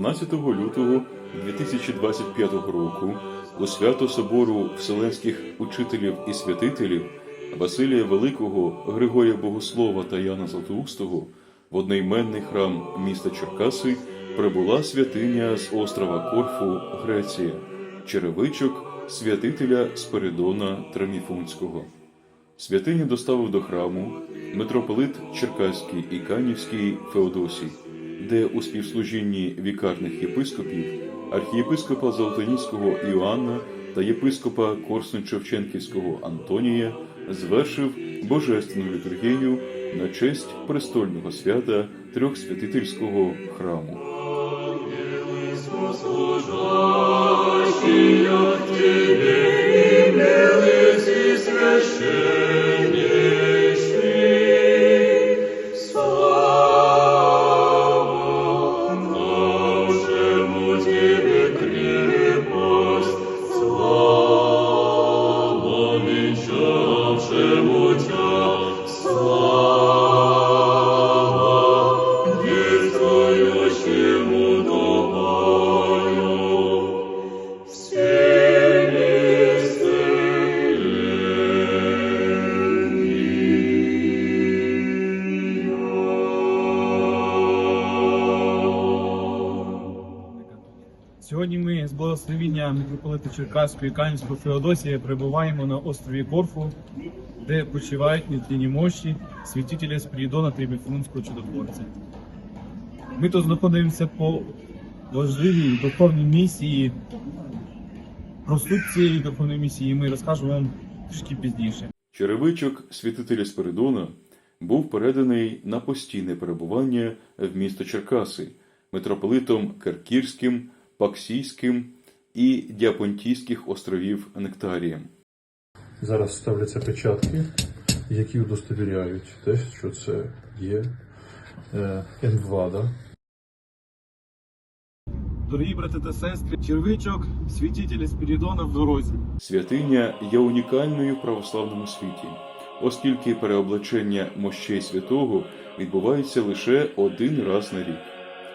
12 лютого 2025 року у свято собору Вселенських учителів і святителів Василія Великого, Григорія Богослова та Яна Златоустого в одноіменний храм міста Черкаси прибула святиня з острова Корфу, Греція, черевичок святителя Спиридона Траміфунського. Святиню доставив до храму митрополит Черкаський і Канівський Феодосій, де у співслужінні вікарних єпископів, архієпископа Золотоніського Іоанна та єпископа Корсун-Шевченківського Антонія звершив божественну літургію на честь престольного свята трьохсвятительського храму. Сьогодні благословіння митрополита Черкаського і Канівського Феодосія прибуваємо на острові Корфу, де почивають нетлінні мощі святителя Спірідона Трибіфунського чудотворця. Ми тут знаходимося по важливій духовній місії. Про суть цієї духовної місії ми розкажемо вам трішки пізніше. Черевичок святителя Спиридона був переданий на постійне перебування в місто Черкаси митрополитом Керкірським, Паксійським і Діапонтійських островів Нектарієм. Зараз ставляться печатки, які удостовіряють те, що це є е, енвлада. Дорогі брати та сестри, червичок святителя Спірідона в дорозі. Святиня є унікальною в православному світі, оскільки переоблачення мощей святого відбувається лише один раз на рік.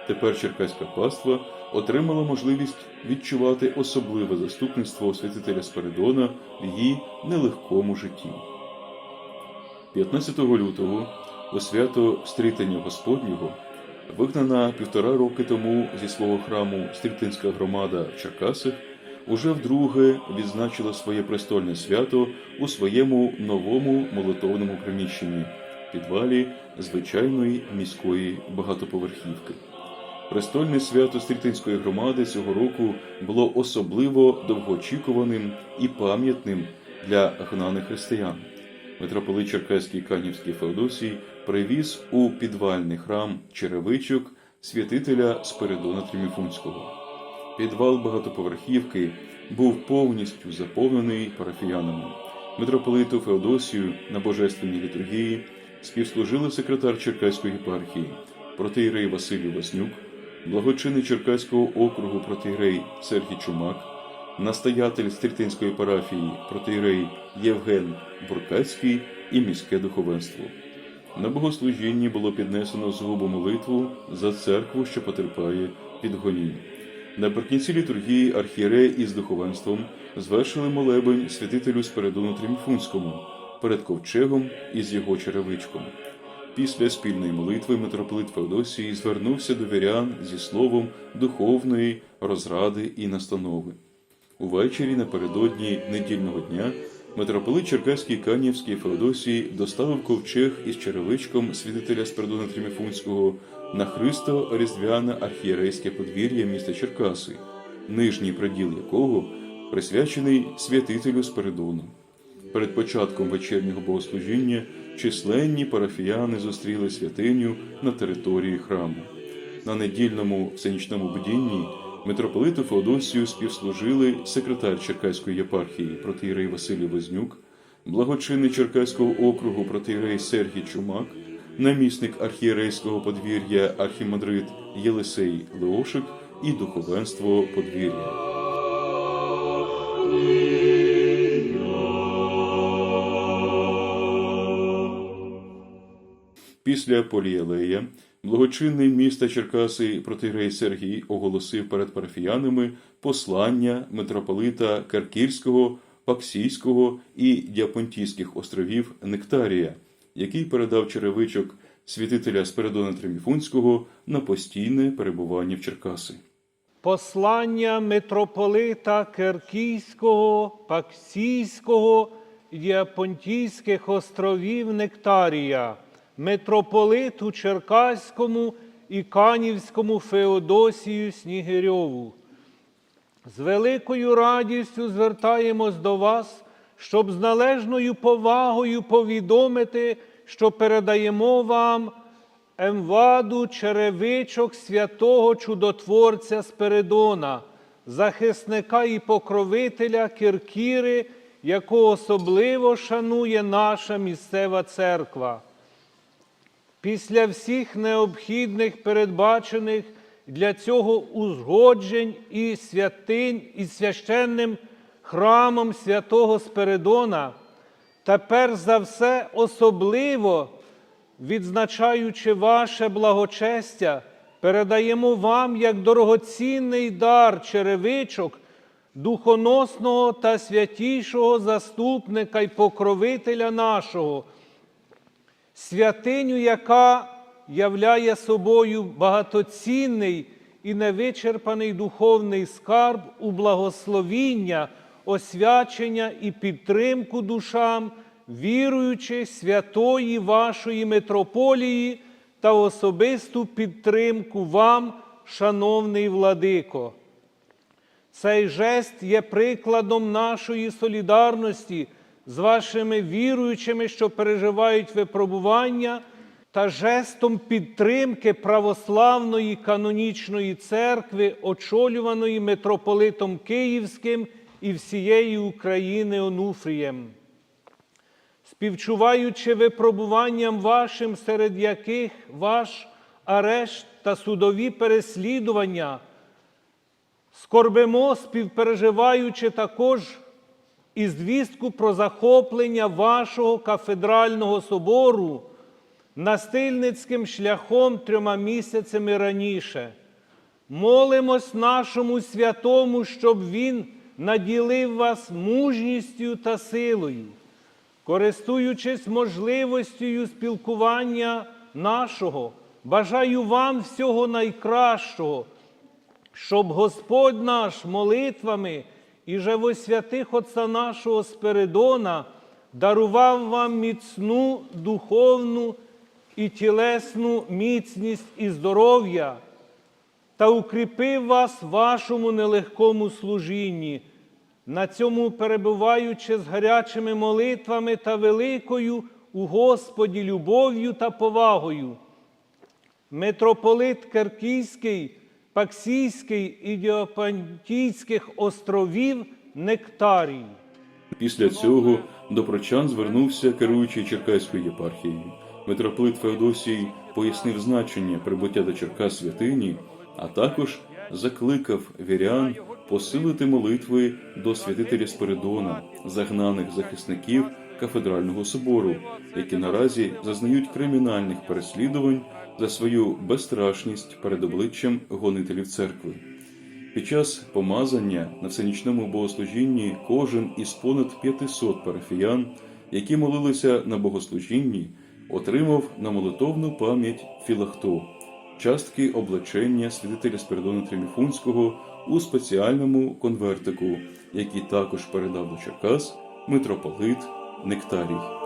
Тепер Черкаська паства отримала можливість відчувати особливе заступництво святителя Спиридона в її нелегкому житті. 15 лютого у свято Стрітення Господнього вигнана півтора роки тому зі свого храму Стрітинська громада в Черкасах уже вдруге відзначила своє престольне свято у своєму новому молитовному приміщенні підвалі звичайної міської багатоповерхівки. Престольне свято Стрітинської громади цього року було особливо довгоочікуваним і пам'ятним для гнаних християн. Митрополит Черкаський Канівський Феодосій привіз у підвальний храм черевичок святителя Спиридона Тріміфунського. Підвал багатоповерхівки був повністю заповнений парафіянами. Митрополиту Феодосію на божественній літургії співслужили секретар Черкаської єпархії, протиєрей Василій Вознюк, благочинний Черкаського округу протиєрей Сергій Чумак, настоятель Стрітинської парафії протиєрей Євген Буркацький і міське духовенство. На богослужінні було піднесено згубу молитву за церкву, що потерпає від гонінь. Наприкінці літургії архієреї із духовенством звершили молебень святителю Спиридону Трімфунському перед ковчегом із його черевичком. Після спільної молитви митрополит Феодосій звернувся до вірян зі словом духовної розради і настанови. Увечері напередодні недільного дня митрополит Черкаський Канівський Феодосій доставив ковчег із черевичком святителя Спиридона Тріміфунського на Христо Різдвяне архієрейське подвір'я міста Черкаси, нижній приділ якого присвячений святителю Спиридону. Перед початком вечірнього богослужіння численні парафіяни зустріли святиню на території храму. На недільному всенічному будінні митрополиту Феодосію співслужили секретар Черкаської єпархії протиєрей Василій Вознюк, благочинний Черкаського округу протиєрей Сергій Чумак, намісник архієрейського подвір'я архімандрит Єлисей Леошик і духовенство подвір'я. Після полієлея Благочинний міста Черкаси протирей Сергій оголосив перед парафіянами послання митрополита Каркірського, Паксійського і Діапонтійських островів Нектарія, який передав черевичок святителя Спиридона Триміфунського на постійне перебування в Черкаси. Послання митрополита Керкійського, Паксійського Діапонтійських островів Нектарія, митрополиту Черкаському і Канівському Феодосію Снігирьову. З великою радістю звертаємось до вас, щоб з належною повагою повідомити, що передаємо вам емваду черевичок святого чудотворця Спиридона, захисника і покровителя Киркіри, якого особливо шанує наша місцева церква. Після всіх необхідних передбачених для цього узгоджень і святинь і священним храмом святого Спиридона, та перш за все особливо відзначаючи ваше благочестя, передаємо вам як дорогоцінний дар черевичок духоносного та святішого заступника й покровителя нашого, святиню, яка являє собою багатоцінний і невичерпаний духовний скарб у благословіння, освячення і підтримку душам, віруючих святої вашої митрополії та особисту підтримку вам, шановний владико. Цей жест є прикладом нашої солідарності з вашими віруючими, що переживають випробування, та жестом підтримки православної канонічної церкви, очолюваної митрополитом Київським і всієї України Онуфрієм. Співчуваючи випробуванням вашим, серед яких ваш арешт та судові переслідування, скорбимо, співпереживаючи також і звістку про захоплення вашого кафедрального собору настильницьким шляхом трьома місяцями раніше. Молимось нашому святому, щоб Він наділив вас мужністю та силою, користуючись можливостю спілкування нашого, бажаю вам всього найкращого, щоб Господь наш молитвами і живосвятих Отця нашого Спиридона дарував вам міцну духовну і тілесну міцність і здоров'я та укріпив вас в вашому нелегкому служінні, на цьому перебуваючи з гарячими молитвами та великою у Господі любов'ю та повагою. Митрополит Керкійський, Паксійський і Діопантійських островів Нектарій. Після цього до прочан звернувся керуючий Черкаською єпархією. Митрополит Феодосій пояснив значення прибуття до Черкас святині, а також закликав вірян посилити молитви до святителя Спиридона, загнаних захисників кафедрального собору, які наразі зазнають кримінальних переслідувань за свою безстрашність перед обличчям гонителів церкви. Під час помазання на всенічному богослужінні кожен із понад 500 парафіян, які молилися на богослужінні, отримав на молитовну пам'ять філахто, частки облачення святителя Спиридона Триміфунського у спеціальному конвертику, який також передав до Черкас митрополит Нектарій.